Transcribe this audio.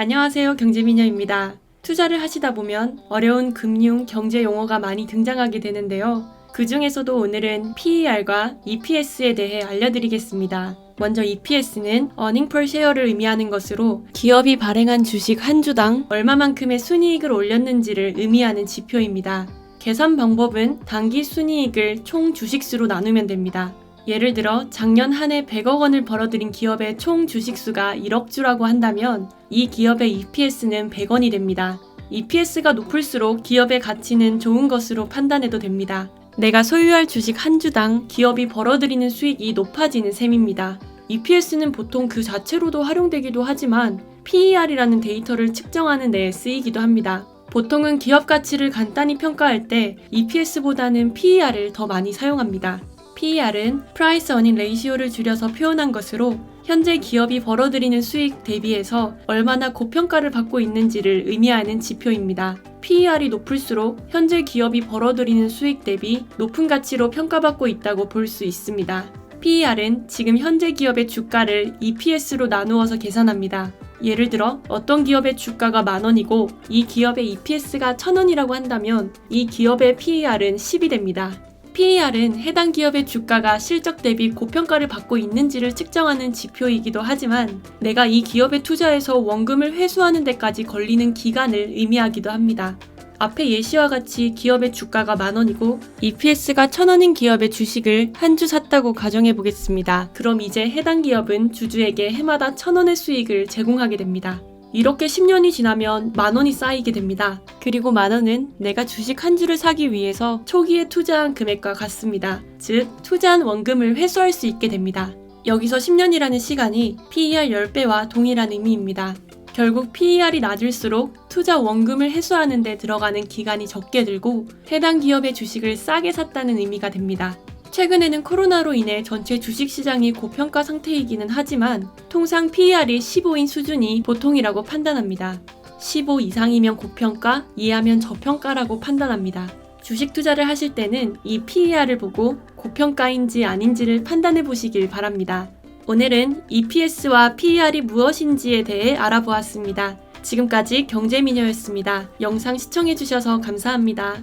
안녕하세요. 경제미녀입니다. 투자를 하시다 보면 어려운 금융, 경제 용어가 많이 등장하게 되는데요. 그 중에서도 오늘은 PER과 EPS에 대해 알려드리겠습니다. 먼저 EPS는 earning per share를 의미하는 것으로 기업이 발행한 주식 한 주당 얼마만큼의 순이익을 올렸는지를 의미하는 지표입니다. 계산 방법은 단기 순이익을 총 주식수로 나누면 됩니다. 예를 들어 작년 한 해 100억 원을 벌어들인 기업의 총 주식수가 1억 주라고 한다면 이 기업의 EPS는 100원이 됩니다. EPS가 높을수록 기업의 가치는 좋은 것으로 판단해도 됩니다. 내가 소유할 주식 한 주당 기업이 벌어들이는 수익이 높아지는 셈입니다. EPS는 보통 그 자체로도 활용되기도 하지만 PER이라는 데이터를 측정하는 데 쓰이기도 합니다. 보통은 기업 가치를 간단히 평가할 때 EPS보다는 PER을 더 많이 사용합니다. PER은 Price Earning Ratio를 줄여서 표현한 것으로 현재 기업이 벌어들이는 수익 대비해서 얼마나 고평가를 받고 있는지를 의미하는 지표입니다. PER이 높을수록 현재 기업이 벌어들이는 수익 대비 높은 가치로 평가받고 있다고 볼 수 있습니다. PER은 지금 현재 기업의 주가를 EPS로 나누어서 계산합니다. 예를 들어 어떤 기업의 주가가 만 원이고 이 기업의 EPS가 천 원이라고 한다면 이 기업의 PER은 10이 됩니다. PER은 해당 기업의 주가가 실적 대비 고평가를 받고 있는지를 측정하는 지표이기도 하지만 내가 이 기업에 투자해서 원금을 회수하는 데까지 걸리는 기간을 의미하기도 합니다. 앞의 예시와 같이 기업의 주가가 만 원이고 EPS가 천 원인 기업의 주식을 한 주 샀다고 가정해 보겠습니다. 그럼 이제 해당 기업은 주주에게 해마다 천 원의 수익을 제공하게 됩니다. 이렇게 10년이 지나면 만 원이 쌓이게 됩니다. 그리고 만 원은 내가 주식 한 주를 사기 위해서 초기에 투자한 금액과 같습니다. 즉, 투자한 원금을 회수할 수 있게 됩니다. 여기서 10년이라는 시간이 PER 10배와 동일한 의미입니다. 결국 PER이 낮을수록 투자 원금을 회수하는 데 들어가는 기간이 적게 들고 해당 기업의 주식을 싸게 샀다는 의미가 됩니다. 최근에는 코로나로 인해 전체 주식시장이 고평가 상태이기는 하지만 통상 PER이 15인 수준이 보통이라고 판단합니다. 15 이상이면 고평가, 이하면 저평가라고 판단합니다. 주식 투자를 하실 때는 이 PER을 보고 고평가인지 아닌지를 판단해 보시길 바랍니다. 오늘은 EPS와 PER이 무엇인지에 대해 알아보았습니다. 지금까지 경제미녀였습니다. 영상 시청해주셔서 감사합니다.